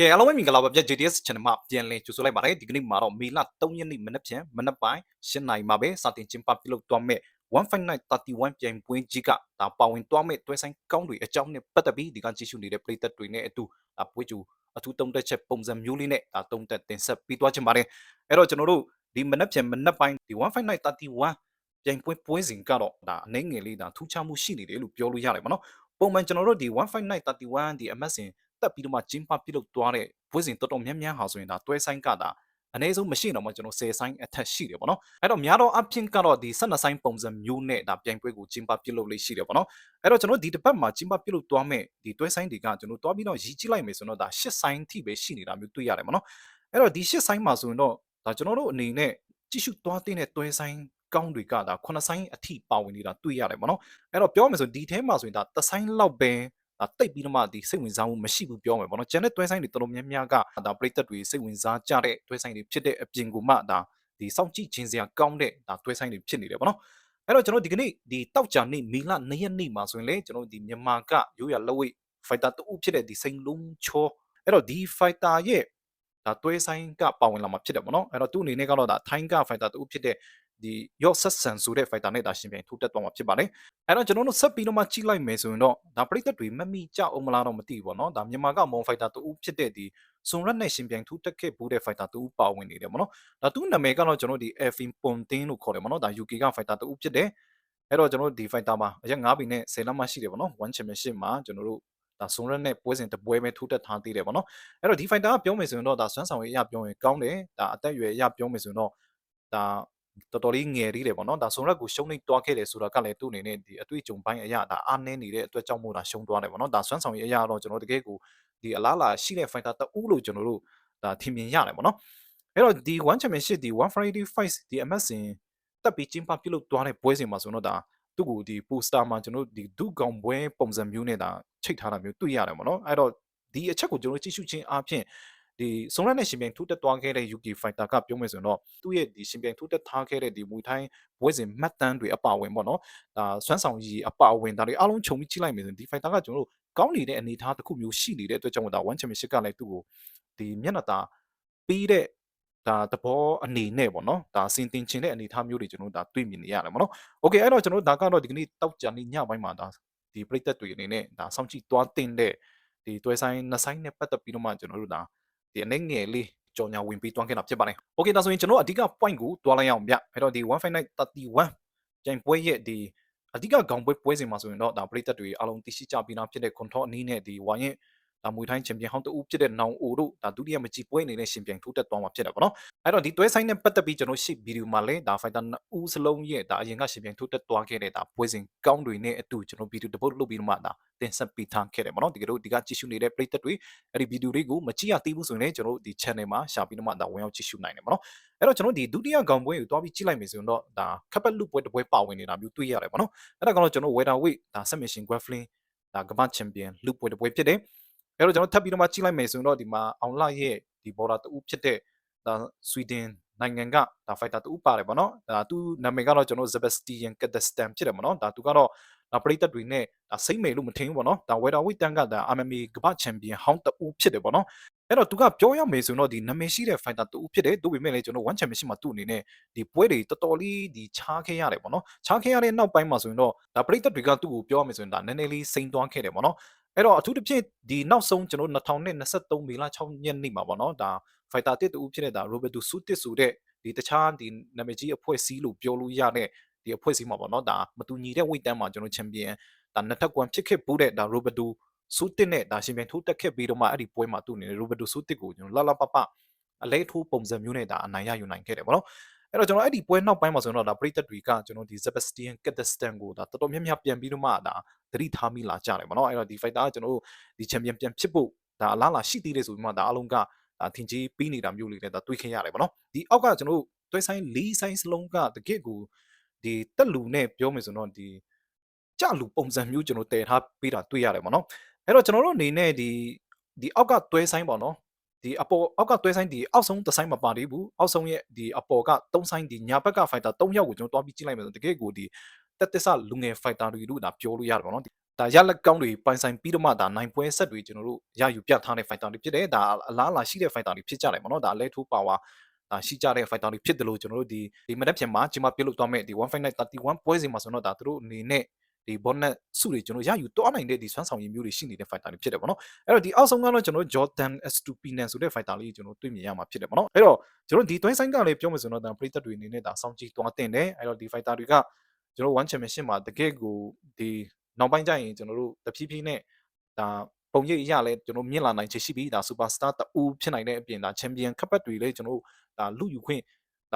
ကဲအားလုံးပဲမင်္ဂလာပါဗျ JDS channel မှာပြန်လည်ကြိုဆိုလိုက်ပါတယ်ဒီကနေ့မှာတော့မေလ3ရက်နေ့မနက်ဖြန်မနက်ပိုင်း7နာရီမှာပဲစတင်ကျင်းပပြုလုပ်သွားမယ့်15931ပြိုင်ပွဲကြီးကဒါပါဝင်သွားမယ့်တွဲဆိုင်ကောင်းတွေအကြောင်းနဲ့ပတ်သက်ပြီးဒီကကြည့်ရှုနေတဲ့ပရိသတ်တွေနဲ့အတူဒါပွဲကျူအထူးတုံးတက်ချက်ပုံစံမျိုးလေးနဲ့ဒါတုံးတက်တင်ဆက်ပြီးသွားချင်ပါတယ်အဲ့တော့ကျွန်တော်တို့ဒီမနက်ဖြန်မနက်ပိုင်းဒီ15931ပြိုင်ပွဲပွဲစဉ်ကတော့ဒါအနှဲငယ်လေးဒါထူးခြားမှုရှိနေတယ်လို့ပြောလို့ရတယ်ပေါ့နော်ပုံမှန်ကျွန်တော်တို့ဒီ15931ဒီ MS င်တ က်ပြီးတော့မှကျင်းပပြုလုပ်သွားတဲ့ပွဲစဉ်တော်တော်များများဟာဆိုရင်ဒါတွဲဆိုင်ကတာအနည်းဆုံးမရှိတော့မှကျွန်တော်10ဆိုင်အထက်ရှိတယ်ပေါ့နော်အဲ့တော့များတော့အပြင်ကတော့ဒီ12ဆိုင်ပုံစံမျိုးနဲ့ဒါပြိုင်ပွဲကိုကျင်းပပြုလုပ်လေးရှိတယ်ပေါ့နော်အဲ့တော့ကျွန်တော်ဒီတစ်ပတ်မှာကျင်းပပြုလုပ်သွားမဲ့ဒီတွဲဆိုင်တွေကကျွန်တော်တွားပြီးတော့ရည်ကြည့်လိုက်မယ်ဆိုတော့ဒါ10ဆိုင်ထိပဲရှိနေတာမျိုးတွေ့ရတယ်ပေါ့နော်အဲ့တော့ဒီ10ဆိုင်မှာဆိုရင်တော့ဒါကျွန်တော်တို့အနေနဲ့ကြည့်ရှုသွားတဲ့တွဲဆိုင်ကောင်းတွေကဒါ9ဆိုင်အထိပါဝင်နေတာတွေ့ရတယ်ပေါ့နော်အဲ့တော့ပြောမယ်ဆိုဒီထဲမှာဆိုရင်ဒါသဆိုင်လောက်ပဲ ဒါတိတ်ပြီးတော့မှဒီစိတ်ဝင်စားမှုမရှိဘူးပြောမယ်ပေါ့နော်ကျန်တဲ့တွဲဆိုင်တွေတော်တော်များများကဒါပရိသတ်တွေစိတ်ဝင်စားကြတဲ့တွဲဆိုင်တွေဖြစ်တဲ့အပြင်ကိုမှဒါဒီစောင့်ကြည့်ခြင်းစရာကောင်းတဲ့ဒါတွဲဆိုင်တွေဖြစ်နေတယ်ပေါ့နော်အဲ့တော့ကျွန်တော်ဒီကနေ့ဒီတောက်ကြနေ့မီလ2ရက်နေ့မှာဆိုရင်လေကျွန်တော်ဒီမြန်မာကရိုးရလက်ဝိတ်ဖိုက်တာတူဖြစ်တဲ့ဒီစိန်လုံးချောအဲ့တော့ဒီဖိုက်တာရဲ့ဒါတွဲဆိုင်ကပါဝင်လာမှာဖြစ်တယ်ပေါ့နော်အဲ့တော့သူ့အနေနဲ့ကတော့ဒါထိုင်းကဖိုက်တာတူဖြစ်တဲ့ ဒီရော့ဆက်ဆန်ဆိုတဲ့ fighter နဲ့ဒါရှင်ပြိုင်ထိုးတက်သွားမှာဖြစ်ပါတယ်။အဲ့တော့ကျွန်တော်တို့ဆက်ပြီးတော့မှကြည့်လိုက်မယ်ဆိုရင်တော့ဒါပရိသတ်တွေမမိကြအောင်မလားတော့မသိဘူးပေါ့နော်။ဒါမြန်မာကမွန် fighter တူဖြစ်တဲ့ဒီစွန်ရက်နဲ့ရှင်ပြိုင်ထိုးတက်ခဲ့ဘူးတဲ့ fighter တူပါဝင်နေတယ်ပေါ့နော်။ဒါသူ့နာမည်ကတော့ကျွန်တော်ဒီ Elfin Pontin လို့ခေါ်တယ်ပေါ့နော်။ဒါ UK က fighter တူဖြစ်တယ်။အဲ့တော့ကျွန်တော်တို့ဒီ fighter မှာအရက်9ဘီနဲ့10လမ်းမှရှိတယ်ပေါ့နော်။ One Championship မှာကျွန်တော်တို့ဒါဆွန်ရက်နဲ့ပွဲစဉ်တပွဲပဲထိုးတက်ထားသေးတယ်ပေါ့နော်အဲ့တော့ဒီ fighter ကပြောမယ်ဆိုရင်တော့ဒါစွမ်းဆောင်ရည်အရပြောရင်ကောင်းတယ်ဒါအသက်အရွယ်အရပြောမယ်ဆိုရင်တော့ဒါ တော်တော်လေးငယ်သေးတယ်ပေါ့နော်ဒါဆွန်ရက်ကိုရှုံးနေတွားခဲ့တယ်ဆိုတာကလည်းသူ့အနေနဲ့ဒီအတွေ့အကြုံပိုင်းအရဒါအားနည်းနေတဲ့အတွက်ကြောင့်မို့ဒါရှုံးသွားတယ်ပေါ့နော်ဒါစွမ်းဆောင်ရည်အရတော့ကျွန်တော်တကယ်ကိုဒီအလားလာရှိတဲ့ fighter တအူးလို့ကျွန်တော်တို့ဒါထင်မြင်ရတယ်ပေါ့နော်အဲ့တော့ဒီ1 championship ဒီ1 Friday fight ဒီ MS င်တက်ပြီးကျင်းပပြုလုပ်သွားတဲ့ပွဲစဉ်မှာဆိုတော့ဒါသူ့ကိုဒီ poster မှာကျွန်တော်တို့ဒီဒုကောင်ပွဲပုံစံမျိုးနဲ့ဒါချိတ်ထားတာမျိုးတွေ့ရတယ်ပေါ့နော်အဲ့တော့ဒီအချက်ကိုကျွန်တော်ကြည့်ရှုခြင်းအပြင် ဒီစုံရက်နဲ့ရှင်ပြိုင်ထူးတက်သွားခဲ့တဲ့ UK Fighter ကပြောမယ်ဆိုရင်တော့သူ့ရဲ့ဒီရှင်ပြိုင်ထူးတက်ထားခဲ့တဲ့ဒီမွေထိုင်းဘွဲစဉ်မှတ်တမ်းတွေအပါဝင်ပေါ့နော်ဒါစွမ်းဆောင်ရည်အပါဝင်ဒါတွေအားလုံးခြုံပြီးကြည့်လိုက်မယ်ဆိုရင်ဒီ Fighter ကကျွန်တော်တို့ကောင်းနေတဲ့အနေအထားတစ်ခုမျိုးရှိနေတဲ့အတွက်ကြောင့်ဒါ One Championship ကလည်းသူ့ကိုဒီမျက်နှာသာပြီးတဲ့ဒါသဘောအနေနဲ့ပေါ့နော်ဒါစင်တင်ချင်တဲ့အနေအထားမျိုးတွေကျွန်တော်တို့ဒါတွေ့မြင်နေရတယ်ပေါ့နော်โอเคအဲ့တော့ကျွန်တော်တို့ဒါကတော့ဒီကနေ့တောက်ကြနေ့ညပိုင်းမှာဒါဒီပရိသတ်တွေအနေနဲ့ဒါစောင့်ကြည့်သွားတင်တဲ့ဒီတွဲဆိုင်နှစ်ဆိုင်နဲ့ပတ်သက်ပြီးတော့မှကျွန်တော်တို့ဒါ ဒီအနေငယ်လေးကြော်ညာဝင်ပြီးတွန်းခဲ့တာဖြစ်ပါတယ် okay ဒါဆိုရင်ကျွန်တော်အဓိက point ကိုတွားလိုက်အောင်ဗျအဲ့တော့ဒီ15931ကြိုင်ပွဲရဲ့ဒီအဓိကခေါင်ပွဲပွဲစဉ်မှာဆိုရင်တော့ဒါပရိသတ်တွေအားလုံးသိရှိကြပြီးသားဖြစ်တဲ့ control အနည်းနဲ့ဒီဝိုင်းရဲ့ ဒါမွေထိုင်းချန်ပီယံဟောင်းတူဖြစ်တဲ့နောင်အိုတို့ဒါဒုတိယမကြီးပွဲအနေနဲ့ရှင်ပြိုင်ထိုးတက်သွားမှာဖြစ်တယ်ပေါ့နော်အဲ့တော့ဒီတွဲဆိုင်နဲ့ပတ်သက်ပြီးကျွန်တော်ရှေ့ဗီဒီယိုမှာလည်းဒါ fighter နှစ်ဦးစလုံးရဲ့ဒါအရင်ကရှင်ပြိုင်ထိုးတက်သွားခဲ့တဲ့ဒါပွဲစဉ်ကောင်းတွေနဲ့အတူကျွန်တော်ဗီဒီယိုတစ်ပုတ်လုပ်ပြီးတော့မှဒါတင်ဆက်ပေးထားခဲ့တယ်ပေါ့နော်ဒီကတော့ဒီကကြည့်ရှုနေတဲ့ပရိသတ်တွေအဲ့ဒီဗီဒီယိုလေးကိုမကြည့်ရသေးဘူးဆိုရင်လည်းကျွန်တော်ဒီ channel မှာရှာပြီးတော့မှဒါဝင်ရောက်ကြည့်ရှုနိုင်တယ်ပေါ့နော်အဲ့တော့ကျွန်တော်ဒီဒုတိယကောင်ပွဲကိုတွားပြီးကြည့်လိုက်မယ်ဆိုရင်တော့ဒါခပ်ပတ်လူပွဲတစ်ပွဲပါဝင်နေတာမျိုးတွေ့ရတယ်ပေါ့နော်အဲ့ဒါကတော့ကျွန်တော် weather weight ဒါ submission grappling ဒါကမ္ဘာချန်ပီယံလူပွဲတစ်ပွဲဖြစ်တယ် အဲ့တော့ကျွန်တော်ထပ်ပြီးတော့မှကြည့်လိုက်မယ်ဆိုရင်တော့ဒီမှာအောင်လာရဲ့ဒီ border တူဖြစ်တဲ့ဒါ Sweden နိုင်ငံကဒါ fighter တူပါတယ်ပေါ့နော်ဒါသူနာမည်ကတော့ကျွန်တော် Sebastian Kazakhstan ဖြစ်တယ်ပေါ့နော်ဒါသူကတော့ဒါပရိသတ်တွေနဲ့ဒါစိမ့်မယ်လို့မထင်ဘူးပေါ့နော်ဒါ welter weight တန်းကဒါ MMA ကမ္ဘာချန်ပီယံဟောင်းတူဖြစ်တယ်ပေါ့နော်အဲ့တော့သူကပြောရမယ်ဆိုရင်တော့ဒီနာမည်ရှိတဲ့ fighter တူဖြစ်တယ်သူပေမဲ့လည်းကျွန်တော် one championship မှာသူ့အနေနဲ့ဒီပွဲတွေတော်တော်လေးဒီချားခဲ့ရတယ်ပေါ့နော်ချားခဲ့ရတဲ့နောက်ပိုင်းမှာဆိုရင်တော့ဒါပရိသတ်တွေကသူ့ကိုပြောရမယ်ဆိုရင်ဒါနည်းနည်းလေးစိမ့်သွားခဲ့တယ်ပေါ့နော် အဲ့တော့အထူးသဖြင့်ဒီနောက်ဆုံးကျွန်တော်2023မေလ6ရက်နေ့မှာပေါ့နော်ဒါ fighter တစ်တူဖြစ်တဲ့ဒါ Roberto Sutis ဆိုတဲ့ဒီတခြားဒီနာမည်ကြီးအဖွဲ့အစည်းလို့ပြောလို့ရတဲ့ဒီအဖွဲ့အစည်းမှာပေါ့နော်ဒါမတူညီတဲ့ weight တန်းမှာကျွန်တော်ချန်ပီယံဒါနှစ်ထပ်ကွမ်ဖြစ်ခဲ့ဘူးတဲ့ဒါ Roberto Sutis နဲ့ဒါရှင်ပြိုင်ထိုးတက်ခဲ့ပြီးတော့မှအဲ့ဒီပွဲမှာသူ့အနေနဲ့ Roberto Sutis ကိုကျွန်တော်လာလာပပအလဲထိုးပုံစံမျိုးနဲ့ဒါအနိုင်ရယူနိုင်ခဲ့တယ်ပေါ့နော် အဲ့တော့ကျွန်တော်အဲ့ဒီပွဲနောက်ပိုင်းမှာဆိုတော့ဒါပရိသတ်တွေကကျွန်တော်ဒီ Sebastian Kazakhstan ကိုဒါတော်တော်များများပြန်ပြီးတော့မှဒါသတိထားမိလာကြတယ်ပေါ့နော်အဲ့တော့ဒီ fighter ကကျွန်တော်တို့ဒီ champion ပြန်ဖြစ်ဖို့ဒါအလားလာရှိသေးတယ်ဆိုပြီးမှဒါအလုံးကဒါထင်ကြီးပြီးနေတာမျိုးလေးနဲ့ဒါတွေးခင်ရတယ်ပေါ့နော်ဒီအောက်ကကျွန်တော်တို့တွဲဆိုင်၄ဆိုင်စလုံးကတကယ့်ကိုဒီတက်လူနဲ့ပြောမယ်ဆိုတော့ဒီကြလူပုံစံမျိုးကျွန်တော်တည်ထားပေးတာတွေ့ရတယ်ပေါ့နော်အဲ့တော့ကျွန်တော်တို့အနေနဲ့ဒီဒီအောက်ကတွဲဆိုင်ပေါ့နော် ဒီအပေါ်အောက်ကတွဲဆိုင်ဒီအောက်ဆုံးတစ်ဆိုင်မပါသေးဘူးအောက်ဆုံးရဲ့ဒီအပေါ်က၃ဆိုင်ဒီညာဘက်က fighter ၃ယောက်ကိုကျွန်တော်တွားပြီးကြည့်လိုက်မယ်ဆိုတကယ်ကိုဒီတက်တက်ဆလူငယ် fighter တွေတို့ဒါပြောလို့ရတယ်ပေါ့နော်ဒါရလက်ကောင်းတွေပိုင်ဆိုင်ပြီးတော့မှဒါနိုင်ပွဲဆက်တွေကျွန်တော်တို့ရယူပြထားတဲ့ fighter တွေဖြစ်တယ်ဒါအလားအလာရှိတဲ့ fighter တွေဖြစ်ကြတယ်ပေါ့နော်ဒါလဲထိုးပါဝါဒါရှိကြတဲ့ fighter တွေဖြစ်တယ်လို့ကျွန်တော်တို့ဒီဒီမနေ့ပြန်မှာကျွန်မပြုတ်လို့သွားမဲ့ဒီ15931ပွဲစဉ်မှာဆိုတော့ဒါသူတို့အနေနဲ့ ဒီ bonnet စုတွေကျွန်တော်ရယူတွားနိုင်တဲ့ဒီဆွမ်းဆောင်ရည်မျိုးတွေရှိနေတဲ့ fighter တွေဖြစ်တယ်ပေါ့နော်အဲ့တော့ဒီအောက်ဆုံးကတော့ကျွန်တော် Jordan S2 Pinan ဆိုတဲ့ fighter လေးကျွန်တော်တွေ့မြင်ရမှာဖြစ်တယ်ပေါ့နော်အဲ့တော့ကျွန်တော်ဒီ twin sign ကလည်းပြောမယ်ဆိုတော့ဒါပရိသတ်တွေအနေနဲ့ဒါစောင့်ကြည့်တွားတင်တယ်အဲ့တော့ဒီ fighter တွေကကျွန်တော် one championship မှာတကယ်ကိုဒီနောက်ပိုင်းကျရင်ကျွန်တော်တို့တဖြည်းဖြည်းနဲ့ဒါပုံရိပ်အရလဲကျွန်တော်မြင်လာနိုင်ချေရှိပြီးဒါ superstar တူဖြစ်နိုင်တဲ့အပြင်ဒါ champion ခပ်ပတ်တွေလည်းကျွန်တော်ဒါလူယူခွင့်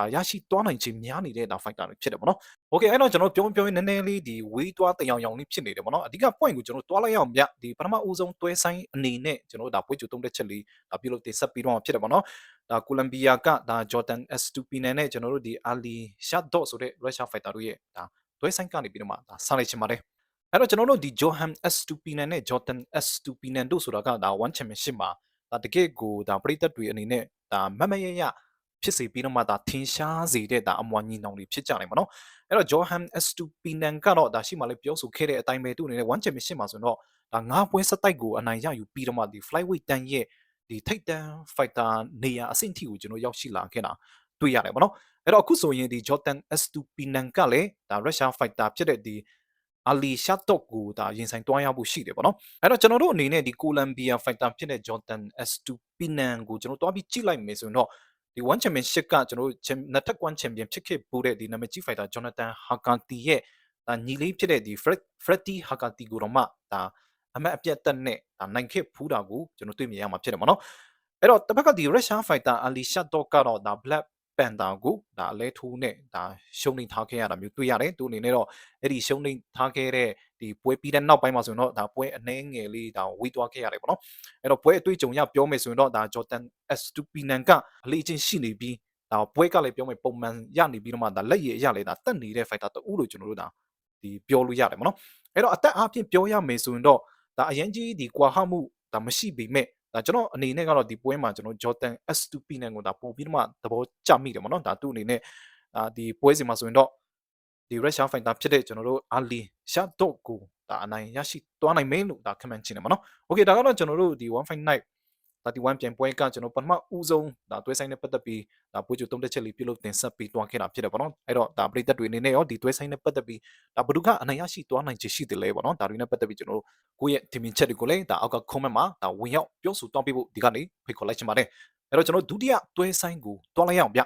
ဒါရရှိသွားနိုင်ခြင်းများနေတဲ့ဒါ fighter တွေဖြစ်တယ်ပေါ့နော်။ Okay အဲ့တော့ကျွန်တော်ပြောပြောရင်းနည်းနည်းလေးဒီဝေးသွားတယောင်ယောင်လေးဖြစ်နေတယ်ပေါ့နော်။အဓိက point ကိုကျွန်တော်တွားလိုက်ရအောင်ဗျ။ဒီပထမဦးဆုံးတွဲဆိုင်အနေနဲ့ကျွန်တော်ဒါပွဲကြိုသုံးတဲ့ချက်လေးဒါပြုလုပ်တင်ဆက်ပြီးတော့ဖြစ်တယ်ပေါ့နော်။ဒါကိုလံဘီယာကဒါ Jordan S2 Pinan နဲ့ကျွန်တော်တို့ဒီ Ali Shadot ဆိုတဲ့ Russia fighter တို့ရဲ့ဒါတွဲဆိုင်ကနေပြီးတော့မှဒါဆာလိုက်ချင်ပါတယ်။အဲ့တော့ကျွန်တော်တို့ဒီ Johan S2 Pinan နဲ့ Jordan S2 Pinan တို့ဆိုတာကဒါ one championship မှာဒါတကယ့်ကိုဒါပရိသတ်တွေအနေနဲ့ဒါမမရရ ဖြစ်စေပြီးတော့မှဒါထင်ရှားစေတဲ့ဒါအမွာညီနောင်တွေဖြစ်ကြတယ်ပေါ့နော်အဲ့တော့ Johan S2 Pinan ကတော့ဒါရှိမှလည်းပြောဆိုခဲ့တဲ့အတိုင်းပဲသူ့အနေနဲ့ one championship မှာဆိုတော့ဒါငါးပွဲစတိုက်ကိုအနိုင်ရယူပြီးတော့မှဒီ flyweight တန်းရဲ့ဒီထိတ်တန်း fighter နေရာအဆင့်ထိကိုကျွန်တော်ရောက်ရှိလာခဲ့တာတွေ့ရတယ်ပေါ့နော်အဲ့တော့အခုဆိုရင်ဒီ Jordan S2 Pinan ကလည်းဒါ Russia fighter ဖြစ်တဲ့ဒီအာလီရှာတော့ကိုဒါရင်ဆိုင်တွားရဖို့ရှိတယ်ပေါ့နော်အဲ့တော့ကျွန်တော်တို့အနေနဲ့ဒီကိုလံဘီယာ fighter ဖြစ်တဲ့ Jordan S2 Pinan ကိုကျွန်တော်တွားပြီးကြည့်လိုက်မယ်ဆိုရင်တော့ ဒီ one championship ကကျွန်တော်တို့နှစ်ထပ် one champion ဖြစ်ခဲ့ပို့တဲ့ဒီနာမည်ကြီး fighter Jonathan Hakati ရဲ့ဒါညီလေးဖြစ်တဲ့ဒီ Freddy Hakati ကိုတော့မှဒါအမတ်အပြတ်တက်နဲ့ဒါနိုင်ခဲ့ဖူးတာကိုကျွန်တော်တွေ့မြင်ရမှာဖြစ်တယ်ပေါ့နော်အဲ့တော့တစ်ဖက်ကဒီ Russian fighter Ali Shatok ကတော့ဒါ Black ပန်တာကိုဒါအလဲထိုးနဲ့ဒါရှုံးနေထားခဲ့ရတာမျိုးတွေ့ရတယ်သူအနေနဲ့တော့အဲ့ဒီရှုံးနေထားခဲ့တဲ့ဒီပွဲပြီးတဲ့နောက်ပိုင်းမှာဆိုရင်တော့ဒါပွဲအနှဲငယ်လေးဒါဝေးသွားခဲ့ရတယ်ပေါ့နော်အဲ့တော့ပွဲအတွေ့အကြုံရပြောမယ်ဆိုရင်တော့ဒါ Jordan S2 Pinan ကအလေးချင်းရှိနေပြီးဒါပွဲကလည်းပြောမယ်ပုံမှန်ရနေပြီးတော့မှဒါလက်ရည်အရလည်းဒါတက်နေတဲ့ fighter တူလို့ကျွန်တော်တို့ဒါဒီပြောလို့ရတယ်ပေါ့နော်အဲ့တော့အသက်အားဖြင့်ပြောရမယ်ဆိုရင်တော့ဒါအရင်ကြီးဒီကွာဟမှုဒါမရှိပေမဲ့ ဒါကျွန်တော်အနေနဲ့ကတော့ဒီပွဲမှာကျွန်တော် Jordan S2P နဲ့ကိုဒါပို့ပြီးတော့မှသဘောကျမိတယ်ပေါ့နော်ဒါသူ့အနေနဲ့ဒါဒီပွဲစဉ်မှာဆိုရင်တော့ဒီ Russia fighter ဖြစ်တဲ့ကျွန်တော်တို့ Ali Shadot ကိုဒါအနိုင်ရရှိသွားနိုင်မယ်လို့ဒါခမှန်ချင်တယ်ပေါ့နော် Okay ဒါကတော့ကျွန်တော်တို့ဒီ159 31ပြန်ပွဲကကျွန်တော်ပထမဦးဆုံးဒါတွဲဆိုင်နဲ့ပတ်သက်ပြီးဒါပွဲကြိုသုံးသက်ချက်လေးပြုလုပ်တင်ဆက်ပြီးတွားခဲ့တာဖြစ်တယ်ပေါ့နော်အဲ့တော့ဒါပရိသတ်တွေအနေနဲ့ရောဒီတွဲဆိုင်နဲ့ပတ်သက်ပြီးဒါဘယ်သူကအနိုင်ရရှိတွားနိုင်ချေရှိတယ်လဲပေါ့နော်ဒါတွေနဲ့ပတ်သက်ပြီးကျွန်တော်တို့ကိုယ့်ရဲ့ထင်မြင်ချက်တွေကိုလည်းဒါအောက်က comment မှာဒါဝင်ရောက်ပြောဆိုတောင်းပေးဖို့ဒီကနေဖိတ်ခေါ်လိုက်ချင်ပါတယ်အဲ့တော့ကျွန်တော်ဒုတိယတွဲဆိုင်ကိုတွားလိုက်ရအောင်ဗျ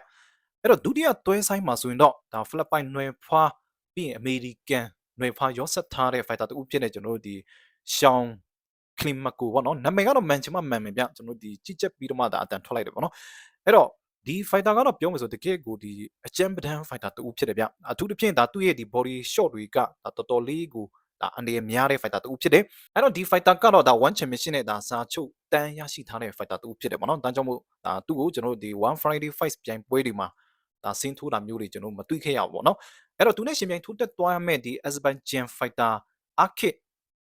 အဲ့တော့ဒုတိယတွဲဆိုင်မှာဆိုရင်တော့ဒါ Philippine နွယ်ဖွာပြီးရင် American နွယ်ဖွာရောဆက်ထားတဲ့ fighter တူဖြစ်နေကျွန်တော်တို့ဒီ Sean ကလင်မကိုပေါ့နော်နာမည်ကတော့မန်ချင်မမှန်မယ်ဗျကျွန်တော်ဒီကြည့်ချက်ပြီးတော့မှဒါအတန်ထွက်လိုက်တယ်ပေါ့နော်အဲ့တော့ဒီ fighter ကတော့ပြောမယ်ဆိုတကယ်ကိုဒီအချမ်းပဒန်း fighter တူဖြစ်တယ်ဗျအထူးသဖြင့်ဒါသူ့ရဲ့ဒီ body shot တွေကဒါတော်တော်လေးကိုဒါအန်ဒီများတဲ့ fighter တူဖြစ်တယ်အဲ့တော့ဒီ fighter ကတော့ဒါ one championship နဲ့ဒါစာချုပ်တန်းရရှိထားတဲ့ fighter တူဖြစ်တယ်ပေါ့နော်ဒါကြောင့်မို့ဒါသူ့ကိုကျွန်တော်တို့ဒီ one friday fight ပြိုင်ပွဲတွေမှာဒါဆင်းထိုးတာမျိုးတွေကျွန်တော်မတွေ့ခဲ့ရဘူးပေါ့နော်အဲ့တော့သူနဲ့ရှင်ပြိုင်ထိုးတက်သွားရမယ့်ဒီ Azerbaijan fighter Akit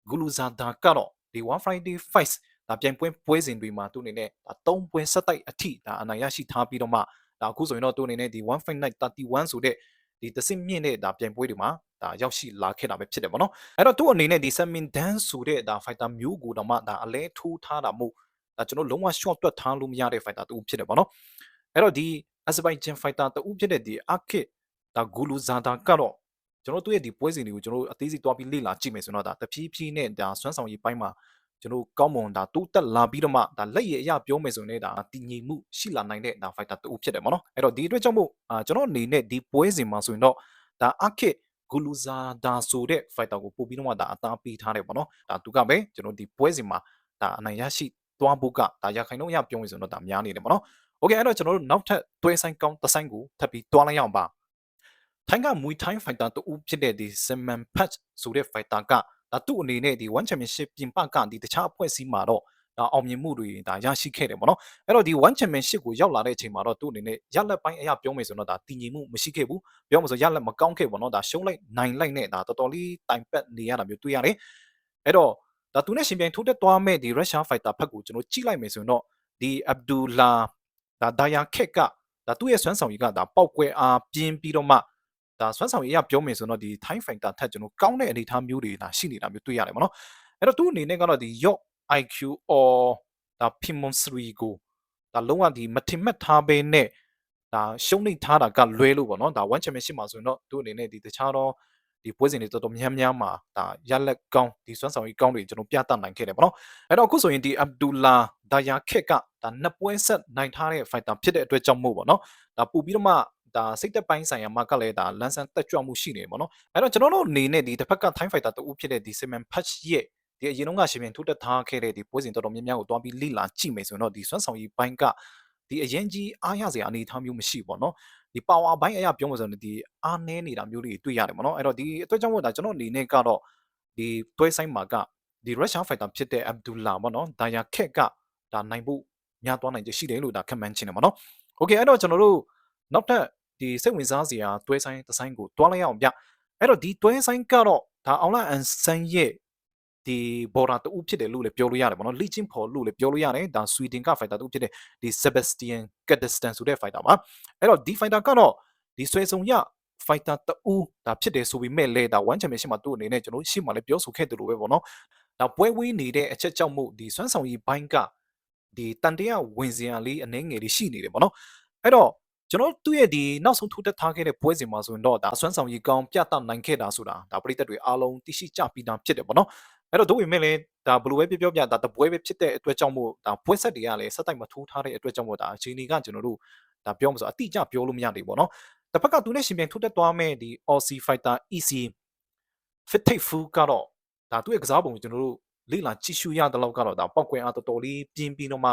Guluzada ကတော့ ဒီ one friday fight ဒါပြိုင်ပွဲပွဲစဉ်တွေမှာသူအနေနဲ့ဒါ၃ပွဲဆက်တိုက်အထိဒါအနိုင်ရရှိထားပြီးတော့မှဒါအခုဆိုရင်တော့သူအနေနဲ့ဒီ1 fight night 31ဆိုတဲ့ဒီတဆင့်မြင့်တဲ့ဒါပြိုင်ပွဲတွေမှာဒါရောက်ရှိလာခဲ့တာပဲဖြစ်တယ်ပေါ့နော်အဲ့တော့သူ့အနေနဲ့ဒီ Samin Dance ဆိုတဲ့ဒါ fighter မျိုးကိုတော့မှဒါအလဲထိုးထားတာမို့ဒါကျွန်တော်လုံးဝ short တွက်ထားလို့မရတဲ့ fighter တူဖြစ်တယ်ပေါ့နော်အဲ့တော့ဒီ Azerbaijan fighter တူဖြစ်တဲ့ဒီ Akit ဒါ Gulu Zada ကတော့ ကျွန်တော်တို့ရဲ့ဒီပွဲစဉ်တွေကိုကျွန်တော်အသေးစိတ်တွားပြီးလေ့လာကြည့်မယ်ဆိုတော့ဒါတဖြည်းဖြည်းနဲ့ဒါစွမ်းဆောင်ရည်ပိုင်းမှာကျွန်တော်ကောင်းမွန်ဒါတိုးတက်လာပြီးတော့မှဒါလက်ရည်အရပြောမယ်ဆိုရင်ဒါတည်ငြိမ်မှုရှိလာနိုင်တဲ့ဒါ fighter တူဖြစ်တယ်ပေါ့နော်အဲ့တော့ဒီအတွက်ကြောင့်မို့အာကျွန်တော်အနေနဲ့ဒီပွဲစဉ်မှာဆိုရင်တော့ဒါအခစ်ဂူလူဇာဒါဆိုတဲ့ fighter ကိုပို့ပြီးတော့မှဒါအသားပေးထားတယ်ပေါ့နော်ဒါသူကပဲကျွန်တော်ဒီပွဲစဉ်မှာဒါအနိုင်ရရှိသွားဖို့ကဒါရခိုင်နှုန်းအရပြောမယ်ဆိုတော့ဒါများနေတယ်ပေါ့နော်โอเคအဲ့တော့ကျွန်တော်တို့နောက်ထပ်တွဲဆိုင်ကောင်းတစ်ဆိုင်ကိုထပ်ပြီးတွားလိုက်ရအောင်ပါ ထိုင်းကမွေထိုင်း fighter တူဖြစ်တဲ့ဒီ Simon Patch ဆိုတဲ့ fighter ကဒါသူ့အနေနဲ့ဒီ one championship ပြင်ပကဒီတခြားအဖွဲ့အစည်းမှာတော့ဒါအောင်မြင်မှုတွေဒါရရှိခဲ့တယ်ပေါ့နော်အဲ့တော့ဒီ one championship ကိုရောက်လာတဲ့အချိန်မှာတော့သူ့အနေနဲ့ရလက်ပိုင်းအရာပြောမယ်ဆိုတော့ဒါတည်ငြိမ်မှုမရှိခဲ့ဘူးပြောမှဆိုရလက်မကောင်းခဲ့ပေါ့နော်ဒါရှုံးလိုက်နိုင်လိုက်နဲ့ဒါတော်တော်လေးတိုင်ပတ်နေရတာမျိုးတွေ့ရတယ်အဲ့တော့ဒါသူနဲ့ရှင်ပြိုင်ထိုးတက်သွားမဲ့ဒီ Russia fighter ဖက်ကိုကျွန်တော်ကြည့်လိုက်မယ်ဆိုရင်တော့ဒီ Abdullah ဒါဒါယာခက်ကဒါသူ့ရဲ့စွမ်းဆောင်ရည်ကဒါပောက်ကွဲအားပြင်းပြီးတော့မှ ဒါစွမ်းဆောင်ရည်အရပြောမယ်ဆိုတော့ဒီ time fighter ထက်ကျွန်တော်ကောင်းတဲ့အနေအထားမျိုးတွေဒါရှိနေတာမျိုးတွေ့ရတယ်ပေါ့နော်အဲ့တော့သူ့အနေနဲ့ကတော့ဒီ York IQ or ဒါ Pimon 3ကိုဒါလုံးဝဒီမထင်မှတ်ထားပဲနဲ့ဒါရှုံးနေထားတာကလွဲလို့ပေါ့နော်ဒါ one championship မှာဆိုရင်တော့သူ့အနေနဲ့ဒီတခြားတော့ဒီပွဲစဉ်တွေတော်တော်များများမှာဒါရလက်ကောင်းဒီစွမ်းဆောင်ရေးကောင်းတွေကျွန်တော်ပြသနိုင်ခဲ့တယ်ပေါ့နော်အဲ့တော့အခုဆိုရင်ဒီ Abdullah Daya Kek ကဒါနှစ်ပွဲဆက်နိုင်ထားတဲ့ fighter ဖြစ်တဲ့အတွက်ကြောင့်မို့ပေါ့နော်ဒါပူပြီးတော့မှ ဒါစိတ်သက်ပိုင်းဆိုင်ရာမှာကလည်းဒါလန်ဆန်တက်ကြွမှုရှိနေပေါ့နော်အဲ့တော့ကျွန်တော်တို့အနေနဲ့ဒီတစ်ဖက်က time fighter တူဖြစ်တဲ့ဒီ Simon Patch ရဲ့ဒီအရင်တုန်းကရှင်ပြန်ထိုးတက်ထားခဲ့တဲ့ဒီပွဲစဉ်တော်တော်များများကိုတွားပြီးလိလာကြည့်မယ်ဆိုရင်တော့ဒီစွမ်းဆောင်ရေးဘိုင်းကဒီအရင်ကြီးအားရစရာအနေအထားမျိုးမရှိပေါ့နော်ဒီ power ဘိုင်းအရာပြောမှဆိုရင်ဒီအားနည်းနေတာမျိုးတွေတွေ့ရတယ်ပေါ့နော်အဲ့တော့ဒီအတွက်ကြောင့်မို့ဒါကျွန်တော်အနေနဲ့ကတော့ဒီတွဲဆိုင်မှာကဒီ Russian fighter ဖြစ်တဲ့ Abdullah ပေါ့နော်ဒါယာခက်ကဒါနိုင်ဖို့များသွားနိုင်ချေရှိတယ်လို့ဒါခက်မှန်းချင်တယ်ပေါ့နော်။ Okay အဲ့တော့ကျွန်တော်တို့နောက်ထပ် ဒီစိတ်ဝင်စားစရာတွဲဆိုင်တစ်ဆိုင်ကိုတွားလိုက်ရအောင်ဗျ။အဲ့တော့ဒီတွဲဆိုင်ကတော့ဒါအောင်လာအန်ဆန်ရဲ့ဒီ border တူဖြစ်တယ်လို့လည်းပြောလို့ရတယ်ပေါ့နော် legion ဖို့လို့လည်းပြောလို့ရတယ်ဒါ Sweden က fighter တူဖြစ်တဲ့ဒီ Sebastian Kaddestan ဆိုတဲ့ fighter ပါအဲ့တော့ဒီ fighter ကတော့ဒီဆွဲဆောင်ရ fighter တူဒါဖြစ်တယ်ဆိုပေမဲ့လည်းဒါ one championship မှာသူ့အနေနဲ့ကျွန်တော်ရှေ့မှာလည်းပြောဆိုခဲ့တယ်လို့ပဲပေါ့နော်ဒါပွဲဝေးနေတဲ့အချက်ကြောင့်မို့ဒီစွမ်းဆောင်ရည်ဘိုင်းကဒီတန်တရားဝင်စရာလေးအနှဲငယ်လေးရှိနေတယ်ပေါ့နော်အဲ့တော့ ကျွန်တော်သူ့ရဲ့ဒီနောက်ဆုံးထိုးတက်ထားခဲ့တဲ့ပွဲစဉ်မှာဆိုရင်တော့ဒါဆွမ်းဆောင်ရည်ကောင်းပြသနိုင်ခဲ့တာဆိုတာဒါပရိသတ်တွေအားလုံးသိရှိကြပြီးသားဖြစ်တယ်ပေါ့နော်အဲ့တော့တို့ဝင်မဲ့လည်းဒါဘယ်လိုပဲပြောပြောပြဒါတပွဲပဲဖြစ်တဲ့အတွက်ကြောင့်မို့ဒါပွဲဆက်တွေကလည်းစက်တိုက်မထိုးထားတဲ့အတွက်ကြောင့်မို့ဒါအချိန်ကြီးကကျွန်တော်တို့ဒါပြောမှဆိုအတိအကျပြောလို့မရသေးဘူးပေါ့နော်တစ်ဖက်ကသူနဲ့ရှင်ပြန်ထိုးတက်သွားမဲ့ဒီ Aussie Fighter EC Fit Take Fu ကတော့ဒါသူ့ရဲ့ကစားပုံကိုကျွန်တော်တို့လေ့လာကြည့်ရှုရတဲ့လောက်ကတော့ဒါပောက်ကွယ်အားတော်တော်လေးပြင်းပြီးတော့မှ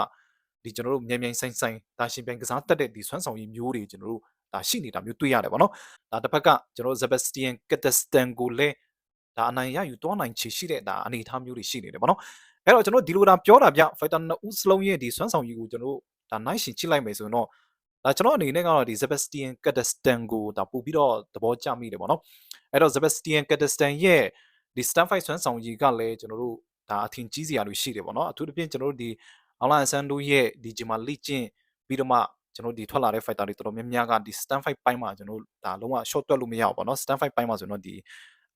ဒီကျွန်တော်တို့မြန်မြန်ဆိုင်ဆိုင်ဒါရှင်ပြန်ကစားတက်တဲ့ဒီဆွမ်းဆောင်ရည်မျိုးတွေကျွန်တော်တို့ဒါရှိနေတာမျိုးတွေ့ရတယ်ပေါ့နော်ဒါတစ်ဖက်ကကျွန်တော်တို့ Sebastian Katastan ကိုလည်းဒါအနိုင်ရယူသွားနိုင်ချေရှိတဲ့ဒါအနေအထားမျိုးတွေရှိနေတယ်ပေါ့နော်အဲ့တော့ကျွန်တော်ဒီလိုဒါပြောတာဗျ fighter နှစ်ဦးစလုံးရဲ့ဒီစွမ်းဆောင်ရည်ကိုကျွန်တော်တို့ဒါနိုင်ရှင်ကြည့်လိုက်မယ်ဆိုရင်တော့ဒါကျွန်တော်အနေနဲ့ကတော့ဒီ Sebastian Katastan ကိုဒါပို့ပြီးတော့သဘောကျမိတယ်ပေါ့နော်အဲ့တော့ Sebastian Katastan ရဲ့ဒီ stand fight စွမ်းဆောင်ရည်ကလည်းကျွန်တော်တို့ဒါအထင်ကြီးစရာတွေရှိတယ်ပေါ့နော်အထူးသဖြင့်ကျွန်တော်တို့ဒီ အောင်လာဆန်တို့ရဲ့ဒီဂျီမာလိကျင့်ပြီးတော့မှကျွန်တော်ဒီထွက်လာတဲ့ fighter တွေတော်တော်များများကဒီ stand fight ပိုင်းမှာကျွန်တော်ဒါလုံးဝ short တွက်လို့မရဘူးပေါ့နော် stand fight ပိုင်းမှာဆိုတော့ဒီ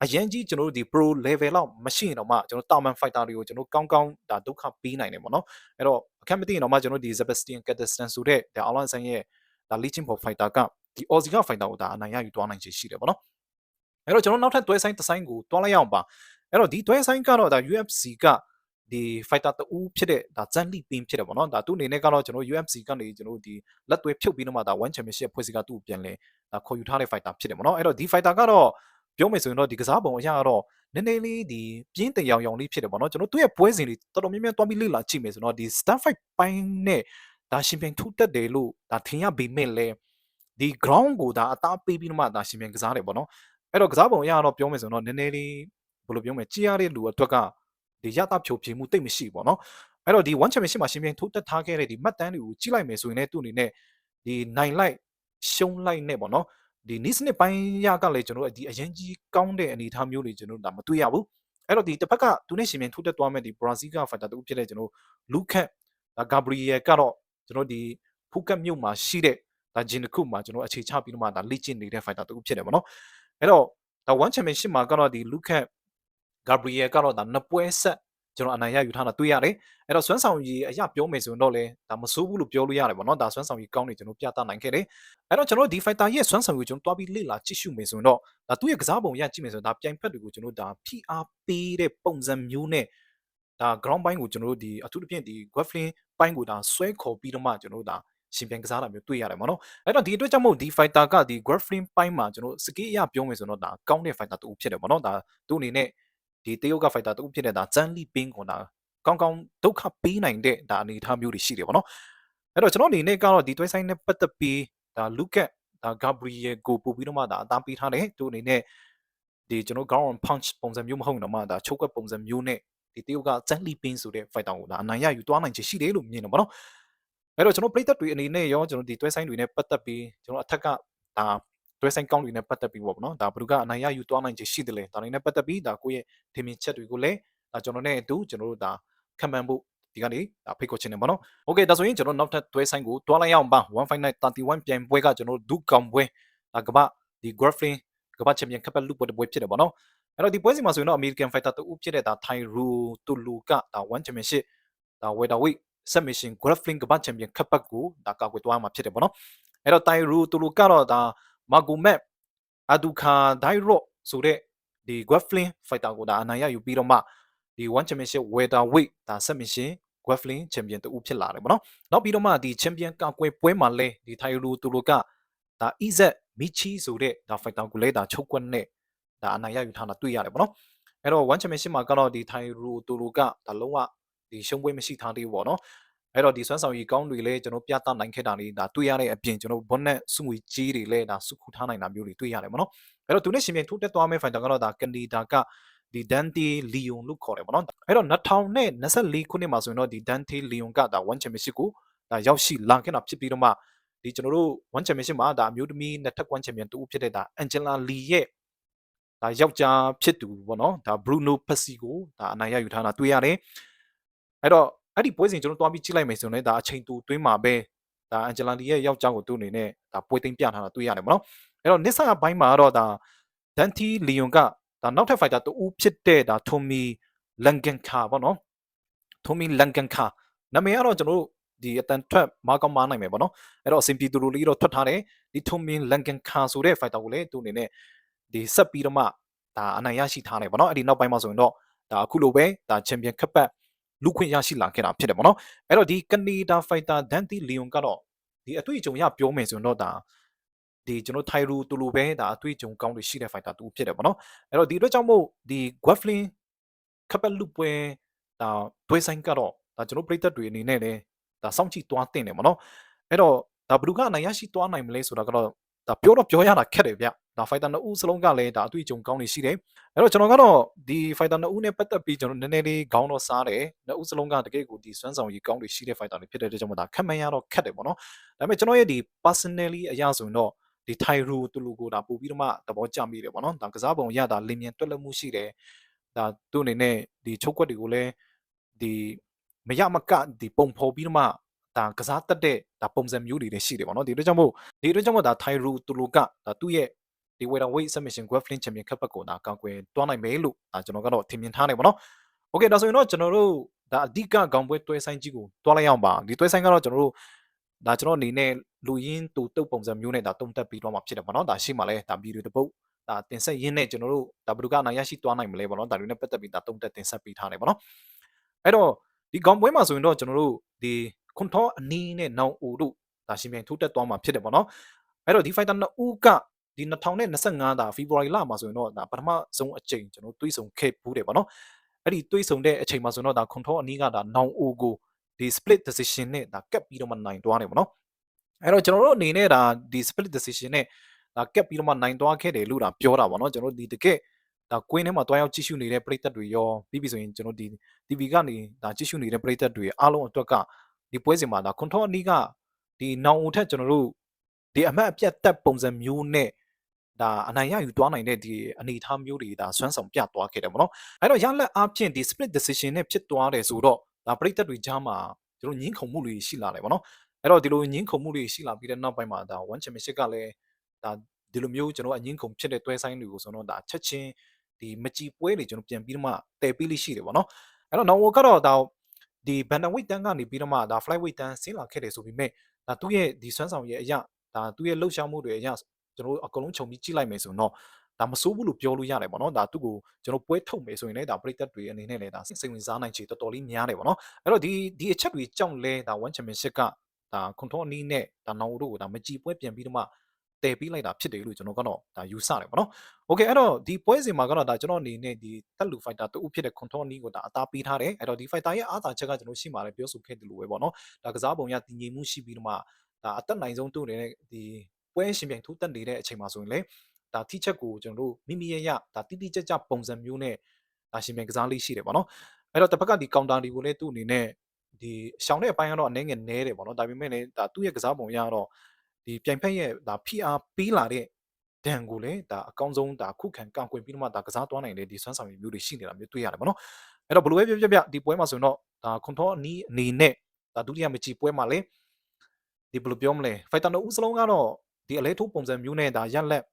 အရင်ကြီးကျွန်တော်တို့ဒီ pro level လောက်မရှိရင်တော့မှကျွန်တော်တာမန် fighter တွေကိုကျွန်တော်ကောင်းကောင်းဒါဒုက္ခပေးနိုင်တယ်ပေါ့နော်အဲ့တော့အခက်မသိရင်တော့မှကျွန်တော်ဒီ Sebastian Katastan ဆိုတဲ့ဒါ online ဆိုင်ရဲ့ဒါ legion for fighter ကဒီ Aussie က fighter ကိုဒါအနိုင်ရယူသွားနိုင်ချေရှိတယ်ပေါ့နော်အဲ့တော့ကျွန်တော်နောက်ထပ်တွဲဆိုင်တစ်ဆိုင်ကိုတွားလိုက်ရအောင်ပါအဲ့တော့ဒီတွဲဆိုင်ကတော့ဒါ UFC က ဒီ fighter တူဖြစ်တဲ့ဒါဇန်လီပင်းဖြစ်တယ်ပေါ့နော်ဒါသူ့အနေနဲ့ကတော့ကျွန်တော် UFC ကနေကျွန်တော်ဒီလက်သွဲဖြုတ်ပြီးတော့မှဒါ one championship ဖွဲ့စည်းကသူ့ပြန်လဲဒါခေါ်ယူထားတဲ့ fighter ဖြစ်တယ်ပေါ့နော်အဲ့တော့ဒီ fighter ကတော့ပြောမယ်ဆိုရင်တော့ဒီကစားပုံအရာကတော့နည်းနည်းလေးဒီပြင်းတရောင်ရောင်လေးဖြစ်တယ်ပေါ့နော်ကျွန်တော်သူ့ရဲ့ပွဲစဉ်တွေတော်တော်များများတွားပြီးလေ့လာကြည့်မယ်ဆိုတော့ဒီ star fight ပိုင်းနဲ့ဒါရှင်ပြန်ထူတက်တယ်လို့ဒါထင်ရပေမဲ့လည်းဒီ ground ကိုဒါအသားပေးပြီးတော့မှဒါရှင်ပြန်ကစားတယ်ပေါ့နော်အဲ့တော့ကစားပုံအရာကတော့ပြောမယ်ဆိုတော့နည်းနည်းလေးဘယ်လိုပြောမလဲကြည်ရတဲ့လူအတွက်က ဒီရတာဖြိုပြမှုတိတ်မရှိပေါ့နော်အဲ့တော့ဒီ one championship မှာရှင်ပြန်ထိုးတက်ထားခဲ့တဲ့ဒီမှတ်တမ်းတွေကိုကြည့်လိုက်မယ်ဆိုရင်လည်းသူ့အနေနဲ့ဒီနိုင်လိုက်ရှုံးလိုက်နဲ့ပေါ့နော်ဒီနီးစနစ်ပိုင်းရကလည်းကျွန်တော်တို့ဒီအရင်ကြီးကောင်းတဲ့အနေအထားမျိုးတွေကျွန်တော်တို့ဒါမတွေ့ရဘူးအဲ့တော့ဒီတစ်ဖက်ကသူနဲ့ရှင်ပြန်ထိုးတက်သွားမဲ့ဒီဘရာဇီးကဖိုက်တာတူဖြစ်တဲ့ကျွန်တော်လူခက်ဒါဂါဘရီယယ်ကတော့ကျွန်တော်ဒီဖူကတ်မြို့မှာရှိတဲ့ဒါဂျင်တစ်ခုမှာကျွန်တော်အခြေချပြီးတော့မှဒါလေ့ကျင့်နေတဲ့ဖိုက်တာတူဖြစ်တယ်ပေါ့နော်အဲ့တော့ဒါ one championship မှာကတော့ဒီလူခက် ဂါဘရီယယ်ကတော့ဒါနှစ်ပွဲဆက်ကျွန်တော်အနိုင်ရယူထားတာတွေ့ရတယ်အဲ့တော့စွမ်းဆောင်ရည်အရာပြောမယ်ဆိုရင်တော့လေဒါမဆိုးဘူးလို့ပြောလို့ရတယ်ပေါ့နော်ဒါစွမ်းဆောင်ရည်ကောင်းနေကျွန်တော်ပြသနိုင်ခဲ့တယ်အဲ့တော့ကျွန်တော်ဒီ fighter ရဲ့စွမ်းဆောင်ရည်ကျွန်တော်တွားပြီးလေ့လာကြည့်ရှုမယ်ဆိုရင်တော့ဒါသူ့ရဲ့ကစားပုံရကြည့်မယ်ဆိုရင်ဒါပြိုင်ဖက်တွေကိုကျွန်တော်ဒါ PR ပေးတဲ့ပုံစံမျိုးနဲ့ဒါ ground ဘိုင်းကိုကျွန်တော်တို့ဒီအထူးသဖြင့်ဒီ Gweflin ဘိုင်းကိုဒါဆွဲခေါ်ပြီးတော့မှကျွန်တော်တို့ဒါရှင်ပြန်ကစားတာမျိုးတွေ့ရတယ်ပေါ့နော်အဲ့တော့ဒီအတွက်ကြောင့်မို့ဒီ fighter ကဒီ Gweflin ဘိုင်းမှာကျွန်တော်စကေးအရပြောမယ်ဆိုတော့ဒါကောင်းတဲ့ fighter တူဖြစ်တယ်ပေါ့နော်ဒါသူ့အနေနဲ့ ဒီတရုတ်က fighter တူဖြစ်နေတာဇန်လီပင်းကွန်တာကောင်းကောင်းဒုက္ခပေးနိုင်တဲ့ဒါအနေအထားမျိုးတွေရှိတယ်ပေါ့နော်အဲ့တော့ကျွန်တော်အနေနဲ့ကတော့ဒီတွဲဆိုင်နဲ့ပတ်သက်ပြီးဒါလူကက်ဒါဂါဘရီယယ်ကိုပို့ပြီးတော့မှဒါအသားပေးထားတယ်သူအနေနဲ့ဒီကျွန်တော် ground punch ပုံစံမျိုးမဟုတ်တော့မှဒါချုပ်ကွက်ပုံစံမျိုးနဲ့ဒီတရုတ်ကဇန်လီပင်းဆိုတဲ့ fighter ကိုဒါအနိုင်ရယူသွားနိုင်ချေရှိတယ်လို့မြင်တယ်ပေါ့နော်အဲ့တော့ကျွန်တော်ပရိသတ်တွေအနေနဲ့ရောကျွန်တော်ဒီတွဲဆိုင်တွေနဲ့ပတ်သက်ပြီးကျွန်တော်အထက်ကဒါ တွဲဆိုင်ကောင်းတွေနဲ့ပတ်သက်ပြီးပေါ့နော်ဒါဘယ်သူကအနိုင်ရယူသွားနိုင်ချေရှိတယ်လဲဒါတွေနဲ့ပတ်သက်ပြီးဒါကိုယ့်ရဲ့ထင်မြင်ချက်တွေကိုလည်းဒါကျွန်တော်နဲ့အတူကျွန်တော်တို့ဒါခံမှန်းဖို့ဒီကနေဒါဖိတ်ခေါ်ခြင်းနေပါတော့။ Okay ဒါဆိုရင်ကျွန်တော်နောက်ထပ်တွဲဆိုင်ကိုတွားလိုက်ရအောင်ပါ159 31ပြိုင်ပွဲကကျွန်တော်ဒုကောင်ပွဲဒါကမ္ဘာဒီ Graflin ကမ္ဘာချန်ပီယံကပ်ပတ်လူပွဲတစ်ပွဲဖြစ်တယ်ပေါ့နော်အဲ့တော့ဒီပွဲစီမှာဆိုရင်တော့ American Fighter တူဖြစ်တဲ့ဒါ Tyro Tulu ကဒါ One Championship ဒါ Welterweight Submission Grappling ကမ္ဘာချန်ပီယံကပ်ပတ်ကိုဒါကာကွယ်သွားမှာဖြစ်တယ်ပေါ့နော်အဲ့တော့ Tyro Tulu ကတော့ဒါ Magomed Aduka Dairo ဆိုတဲ့ဒီ Grappling Fighter ကိုဒါအနိုင်ရယူပြီးတော့မှဒီ One Championship Welterweight ဒါ Submission Grappling Champion တူဖြစ်လာတယ်ပေါ့နော်နောက်ပြီးတော့မှဒီ Champion ကာကွယ်ပွဲမှာလဲဒီ Tyro Tulu ကဒါ Izet Michi ဆိုတဲ့ဒါ fighter ကိုလဲဒါချုပ်ကွက်နဲ့ဒါအနိုင်ရယူထားတာတွေ့ရတယ်ပေါ့နော်အဲ့တော့ one championship မှာကတော့ဒီ Tyro Tulu ကဒါလုံးဝဒီရှုံးပွဲမရှိထားသေးဘူးပေါ့နော် အဲ့တော့ဒီဆွမ်းဆောင်ရည်ကောင်းတွေလည်းကျွန်တော်ပြသနိုင်ခဲ့တာလေးဒါတွေ့ရတဲ့အပြင်ကျွန်တော်ဘွန်နဲ့စုငွေကြီးတွေလည်းဒါစုခုထားနိုင်တာမျိုးတွေတွေ့ရတယ်ပေါ့နော်အဲ့တော့သူနဲ့ရှင်ပြန်ထိုးတက်သွားမယ့် fighter ကတော့ဒါကန်ဒီဒါကဒီ Dante Leon လို့ခေါ်တယ်ပေါ့နော်အဲ့တော့2024ခုနှစ်မှာဆိုရင်တော့ဒီ Dante Leon ကဒါ one championship ကိုဒါရောက်ရှိလာခဲ့တာဖြစ်ပြီးတော့မှဒီကျွန်တော်တို့ one championship မှာဒါအမျိုးသမီးနှစ်ထပ် one champion တူဖြစ်တဲ့ဒါ Angela Lee ရဲ့ဒါယောက်ျားဖြစ်သူပေါ့နော်ဒါ Bruno Pessi ကိုဒါအနိုင်ရယူထားတာတွေ့ရတယ်အဲ့တော့ အဲ့ဒီပွဲစဉ်ကျွန်တော်တွားပြီးကြည့်လိုက်မယ်ဆိုရင်လည်းဒါအချိန်တူတွင်းမှာပဲဒါ Angela Lee ရဲ့ယောက်ျားကိုသူ့အနေနဲ့ဒါပွဲသိမ်းပြထားတာတွေ့ရတယ်ပေါ့နော်အဲ့တော့ Nissa ဘိုင်းမှာတော့ဒါ Dante Leon ကဒါနောက်ထပ် fighter တူဖြစ်တဲ့ဒါ Tommy Langenka ပေါ့နော် Tommy Langenka နာမည်ကတော့ကျွန်တော်တို့ဒီအတန်ထွက်မာကောင်းမားနိုင်မယ်ပေါ့နော်အဲ့တော့အဆင်ပြေသူတို့လေးတော့ထွက်ထားတယ်ဒီ Tommy Langenka ဆိုတဲ့ fighter ကိုလည်းသူ့အနေနဲ့ဒီဆက်ပြီးတော့မှဒါအနိုင်ရရှိထားတယ်ပေါ့နော်အဲ့ဒီနောက်ပိုင်းမှာဆိုရင်တော့ဒါအခုလိုပဲဒါချန်ပီယံကပ်ပတ် လူခွင့်ရရှိလာခဲ့တာဖြစ်တယ်ပေါ့နော်အဲ့တော့ဒီကနေဒါဖိုက်တာဒန်တီလီယွန်ကတော့ဒီအတွေ့အကြုံရပြောမယ်ဆိုရင်တော့ဒါဒီကျွန်တော်ထိုင်ရူတူလိုပဲဒါအတွေ့အကြုံကောင်းတွေရှိတဲ့ဖိုက်တာတူဖြစ်တယ်ပေါ့နော်အဲ့တော့ဒီအတွက်ကြောင့်မို့ဒီ Gwaflin ကပ်ပတ်လူပွဲဒါတွဲဆိုင်ကတော့ဒါကျွန်တော်ပြည်သက်တွေအနေနဲ့လည်းဒါစောင့်ကြည့်သွားတင်တယ်ပေါ့နော်အဲ့တော့ဒါဘယ်သူကအနိုင်ရရှိသွားနိုင်မလဲဆိုတာကတော့ဒါပြောတော့ပြောရတာခက်တယ်ဗျ ဒါ fighter နှစ်ဦးစလုံးကလည်းဒါအတွေ့အကြုံကောင်းနေရှိတယ်အဲ့တော့ကျွန်တော်ကတော့ဒီ fighter နှစ်ဦးနဲ့ပတ်သက်ပြီးကျွန်တော်နည်းနည်းလေးခေါင်းတော့စားတယ်နှစ်ဦးစလုံးကတကယ်ကိုဒီစွမ်းဆောင်ရည်ကောင်းတွေရှိတဲ့ fighter တွေဖြစ်တဲ့အတွက်ကြောင့်မို့ဒါခက်မှန်းရတော့ခက်တယ်ပေါ့နော်ဒါပေမဲ့ကျွန်တော်ရဲ့ဒီ personally အရာဆိုရင်တော့ဒီ Tyro တူလူကိုဒါပို့ပြီးတော့မှသဘောကျမိတယ်ပေါ့နော်ဒါကစားပုံရတာလင်းမြန်တွက်လက်မှုရှိတယ်ဒါသူ့အနေနဲ့ဒီချုပ်ကွက်တွေကိုလည်းဒီမရမကဒီပုံဖော်ပြီးတော့မှဒါကစားတက်တဲ့ဒါပုံစံမျိုးတွေလည်းရှိတယ်ပေါ့နော်ဒီအတွက်ကြောင့်မို့ဒီအတွက်ကြောင့်မို့ဒါ Tyro တူလူကဒါသူ့ရဲ့ ဒီ welter weight submission grappling champion ခပ်ပတ်ကိုဒါကောင်းကွယ်တွားနိုင်မယ်လို့ဒါကျွန်တော်ကတော့ထင်မြင်ထားနေပါတော့။ Okay ဒါဆိုရင်တော့ကျွန်တော်တို့ဒါအဓိကခေါင်းပွဲတွဲဆိုင်ကြီးကိုတွားလိုက်အောင်ပါ။ဒီတွဲဆိုင်ကတော့ကျွန်တော်တို့ဒါကျွန်တော်အနေနဲ့လူရင်းတူတုပ်ပုံစံမျိုးနဲ့ဒါတုံတက်ပြီးတော့မှဖြစ်တယ်ပေါ့နော်။ဒါရှိမှလဲဒါဗီဒီယိုတစ်ပုတ်ဒါတင်ဆက်ရင်းနဲ့ကျွန်တော်တို့ဒါဘယ်သူကအနိုင်ရရှိသွားနိုင်မလဲပေါ့နော်။ဒါတွေနဲ့ပတ်သက်ပြီးဒါတုံတက်တင်ဆက်ပေးထားတယ်ပေါ့နော်။အဲ့တော့ဒီခေါင်းပွဲမှာဆိုရင်တော့ကျွန်တော်တို့ဒီခွန်ထောအနီးနဲ့နောင်အိုတို့ဒါရှင်ပြန်ထိုးတက်သွားမှာဖြစ်တယ်ပေါ့နော်။အဲ့တော့ဒီ fighter နှစ်ဦးက ဒီ2025ဒါ February လမှာဆိုရင်တော့ဒါပထမဆုံးအချိန်ကျွန်တော်တွေးဆုံခဲ့ဘူးတယ်ပေါ့နော်အဲ့ဒီတွေးဆုံတဲ့အချိန်မှာဆိုတော့ဒါခွန်ထောအနီးကဒါနောင်အိုကိုဒီ split decision နဲ့ဒါကပ်ပြီးတော့မှနိုင်သွားတယ်ပေါ့နော်အဲ့တော့ကျွန်တော်တို့အနေနဲ့ဒါဒီ split decision နဲ့ဒါကပ်ပြီးတော့မှနိုင်သွားခဲ့တယ်လို့ဒါပြောတာပေါ့နော်ကျွန်တော်ဒီတကယ်ဒါကွင်းထဲမှာတွားရောက်ကြည့်ရှုနေတဲ့ပရိသတ်တွေရောပြီးပြီဆိုရင်ကျွန်တော်ဒီ TV ကနေဒါကြည့်ရှုနေတဲ့ပရိသတ်တွေအားလုံးအတွက်ကဒီပွဲစဉ်မှာဒါခွန်ထောအနီးကဒီနောင်အိုထက်ကျွန်တော်တို့ဒီအမှတ်အပြတ်တက်ပုံစံမျိုးနဲ့ ဒါအနိုင်ရယူသွားနိုင်တဲ့ဒီအနေအထားမျိုးတွေဒါဆွမ်းဆောင်ပြသွားခဲ့တယ်ပေါ့နော်အဲ့တော့ရလက်အားဖြင့်ဒီ split decision နဲ့ဖြစ်သွားတယ်ဆိုတော့ဒါပရိသတ်တွေကြားမှာတို့ညင်းခုန်မှုတွေရှိလာတယ်ပေါ့နော်အဲ့တော့ဒီလိုညင်းခုန်မှုတွေရှိလာပြီးတဲ့နောက်ပိုင်းမှာဒါ one championship ကလည်းဒါဒီလိုမျိုးကျွန်တော်အငင်းခုန်ဖြစ်တဲ့တွဲဆိုင်တွေကိုဆိုတော့ဒါချက်ချင်းဒီမကြည်ပွဲတွေကျွန်တော်ပြန်ပြီးတော့မှတည်ပြီးလိရှိတယ်ပေါ့နော်အဲ့တော့ now ကတော့ဒါဒီ bantamweight တန်းကနေပြီးတော့မှဒါ flyweight တန်းဆင်းလာခဲ့တယ်ဆိုပြီးမြဲဒါသူ့ရဲ့ဒီဆွမ်းဆောင်ရဲ့အရာဒါသူ့ရဲ့လှုပ်ရှားမှုတွေအရာ ကျွန်တော်တို့အကုန်လုံးခြုံပြီးကြည့်လိုက်မယ်ဆိုရင်တော့ဒါမစိုးဘူးလို့ပြောလို့ရတယ်ပေါ့နော်ဒါသူ့ကိုကျွန်တော်ပွဲထုတ်မယ်ဆိုရင်လည်းဒါပရိသတ်တွေအနေနဲ့လည်းဒါစိတ်ဝင်စားနိုင်ချေတော်တော်လေးများတယ်ပေါ့နော်အဲ့တော့ဒီဒီအချက်တွေကြောင့်လဲဒါ one championship ကဒါကွန်ထရိုအနီးနဲ့ဒါနောင်တို့ကိုဒါမကြည်ပွဲပြန်ပြီးတော့မှတည်ပြီးလိုက်တာဖြစ်တယ်လို့ကျွန်တော်ကတော့ဒါယူဆတယ်ပေါ့နော်။ Okay အဲ့တော့ဒီပွဲစဉ်မှာကတော့ဒါကျွန်တော်အနေနဲ့ဒီတက်လူ fighter တူဖြစ်တဲ့ control နီးကိုဒါအသားပေးထားတယ်။အဲ့တော့ဒီ fighter ရဲ့အားသာချက်ကကျွန်တော်ရှိမှလည်းပြောဆိုခဲ့တယ်လို့ပဲပေါ့နော်။ဒါကစားပုံရတည်ငြိမ်မှုရှိပြီးတော့မှဒါအသက်နိုင်ဆုံးတူနေတဲ့ဒီ ပွဲရှင်ပြိုင်ထိုးတက်နေတဲ့အချိန်မှာဆိုရင်လေဒါထိချက်ကိုကျွန်တော်တို့မိမိရဲ့ရဒါတိတိကျကျပုံစံမျိုးနဲ့ဒါရှင်ပြိုင်ကစားလေးရှိတယ်ပေါ့နော်အဲ့တော့တစ်ဖက်ကဒီကောင်တာတွေကိုလည်းသူ့အနေနဲ့ဒီရှောင်းတဲ့အပိုင်းကတော့အနေငယ်နဲတယ်ပေါ့နော်ဒါပေမဲ့လည်းဒါသူ့ရဲ့ကစားပုံရတော့ဒီပြိုင်ဖက်ရဲ့ဒါ PR ပေးလာတဲ့ဒဏ်ကိုလည်းဒါအကောင်းဆုံးဒါခုခံကန့်ကွက်ပြီးတော့မှဒါကစားသွားနိုင်တဲ့ဒီဆွမ်းဆောင်ရည်မျိုးတွေရှိနေတာမျိုးတွေ့ရတယ်ပေါ့နော်အဲ့တော့ဘလိုပဲပြပြပြဒီပွဲမှာဆိုရင်တော့ဒါခွန်ထောအနီးအနေနဲ့ဒါဒုတိယမချီပွဲမှာလည်းဒီဘယ်လိုပြောမလဲဖိုက်တာနှစ်ဦးစလုံးကတော့ ဒီအလဲထိုးပုံစံမျိုးနဲ့ဒါရက်လက်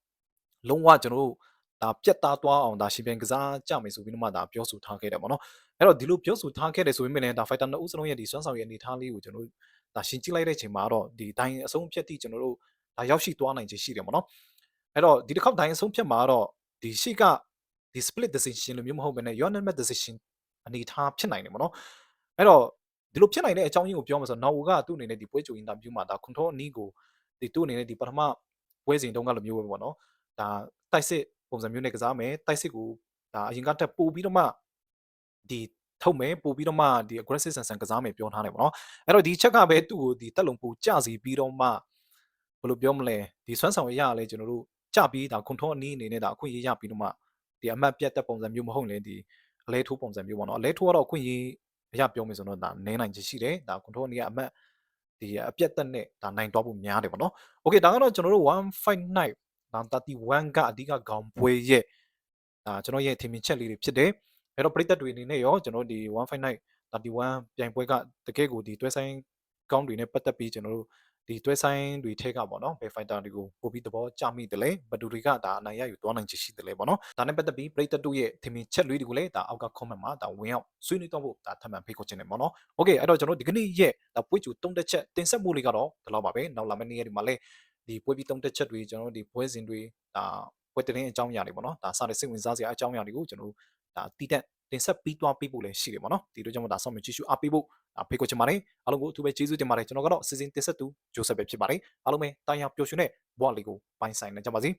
လုံးဝကျွန်တော်တို့ဒါပြတ်သားသွားအောင်ဒါရှင်ပြန်ကစားကြမယ်ဆိုပြီးတော့မှဒါပြောဆိုထားခဲ့တယ်ပေါ့နော်အဲ့တော့ဒီလိုပြောဆိုထားခဲ့တယ်ဆိုပေမဲ့လည်းဒါ fighter နှစ်ဦးစလုံးရဲ့ဒီစွမ်းဆောင်ရည်အနေထားလေးကိုကျွန်တော်တို့ဒါရှင်းကြည့်လိုက်တဲ့အချိန်မှာတော့ဒီဒိုင်အဆုံးဖြတ်တိကျွန်တော်တို့ဒါရောက်ရှိသွားနိုင်ခြင်းရှိတယ်ပေါ့နော်အဲ့တော့ဒီတစ်ခေါက်ဒိုင်အဆုံးဖြတ်မှာတော့ဒီရှိကဒီ split decision လိုမျိုးမဟုတ်ဘဲနဲ့ unanimous decision အနေထားဖြစ်နိုင်တယ်ပေါ့နော်အဲ့တော့ဒီလိုဖြစ်နိုင်တဲ့အကြောင်းရင်းကိုပြောမှာဆိုတော့ Nawo ကသူ့အနေနဲ့ဒီပွဲကြိုအင်တာဗျူးမှာဒါ control အနီးကို ဒီသူ့အနေနဲ့ဒီပထမပွဲစဉ်တုန်းကလိုမျိုးပဲပေါ့နော်ဒါတိုက်စစ်ပုံစံမျိုးနဲ့ကစားမယ်တိုက်စစ်ကိုဒါအရင်ကတက်ပို့ပြီးတော့မှဒီထုတ်မယ်ပို့ပြီးတော့မှဒီ aggressive ဆန်ဆန်ကစားမယ်ပြောထားတယ်ပေါ့နော်အဲ့တော့ဒီချက်ကပဲသူ့ကိုဒီတက်လုံပူကြစီပြီးတော့မှဘယ်လိုပြောမလဲဒီဆွမ်းဆောင်ရရလဲကျွန်တော်တို့ကြပြီးဒါ control အနည်းအနေနဲ့ဒါအခွင့်အရေးရပြီးတော့မှဒီအမှတ်ပြတ်တဲ့ပုံစံမျိုးမဟုတ်ရင်ဒီအလဲထိုးပုံစံမျိုးပေါ့နော်အလဲထိုးကတော့အခွင့်အရေးအရပြောမယ်ဆိုတော့ဒါနည်းနိုင်ခြင်းရှိတယ်ဒါ control အနေကအမှတ် ဒီအပြတ်သက်နဲ့ဒါနိုင်သွားဖို့များတယ်ပေါ့နော်။ Okay ဒါကတော့ကျွန်တော်တို့159ဒါ31ကအဓိကခေါင်ပွဲရဲ့ဒါကျွန်တော်ရဲ့ထင်မြင်ချက်လေးတွေဖြစ်တယ်။အဲ့တော့ပရိသတ်တွေအနေနဲ့ရောကျွန်တော်ဒီ159 31ပြိုင်ပွဲကတကယ့်ကိုဒီတွဲဆိုင်ကောင်းတွေနဲ့ပတ်သက်ပြီးကျွန်တော်တို့ ဒီတွဲဆိုင်တွေထဲကပေါ့နော်ဘယ်ဖိုင်တာတွေကိုပို့ပြီးသဘောကျမိတယ်လဲဘယ်သူတွေကဒါအနိုင်ရယူသွားနိုင်ချေရှိတယ်လဲပေါ့နော်ဒါနဲ့ပတ်သက်ပြီးပရိသတ်တို့ရဲ့ထင်မြင်ချက်လေးတွေကိုလည်းဒါအောက်က comment မှာဒါဝင်ရောက်ဆွေးနွေးတော့ဖို့ဒါထပ်မံဖိတ်ခေါ်ခြင်းနဲ့ပေါ့နော် okay အဲ့တော့ကျွန်တော်ဒီကနေ့ရဲ့ဒါပွေးကျူတုံးတက်ချက်တင်ဆက်မှုလေးကတော့ဒီလောက်ပါပဲနောက်လာမယ့်နေ့ရက်ဒီမှာလည်းဒီပွေးပြီးတုံးတက်ချက်တွေကျွန်တော်ဒီပွဲစဉ်တွေဒါပွဲတင်တဲ့အကြောင်းအရာတွေပေါ့နော်ဒါစတဲ့စိတ်ဝင်စားစရာအကြောင်းအရာတွေကိုကျွန်တော်ဒါတည်တံ့ တင်ဆက်ပြီးသွားပေးဖို့လည်းရှိတယ်ပေါ့နော်ဒီလိုကြောင့်မို့ဒါဆောင်းမြကြည့်ရှုအားပေးဖို့ဒါဖိတ်ခေါ်ချင်ပါတယ်အားလုံးကိုအထူးပဲကျေးဇူးတင်ပါတယ်ကျွန်တော်ကတော့စီစဉ်တင်ဆက်သူဂျိုဆက်ပဲဖြစ်ပါတယ်အားလုံးပဲတာယာပျော်ရွှင်တဲ့ဘဝလေးကိုပိုင်ဆိုင်နိုင်ကြပါစေ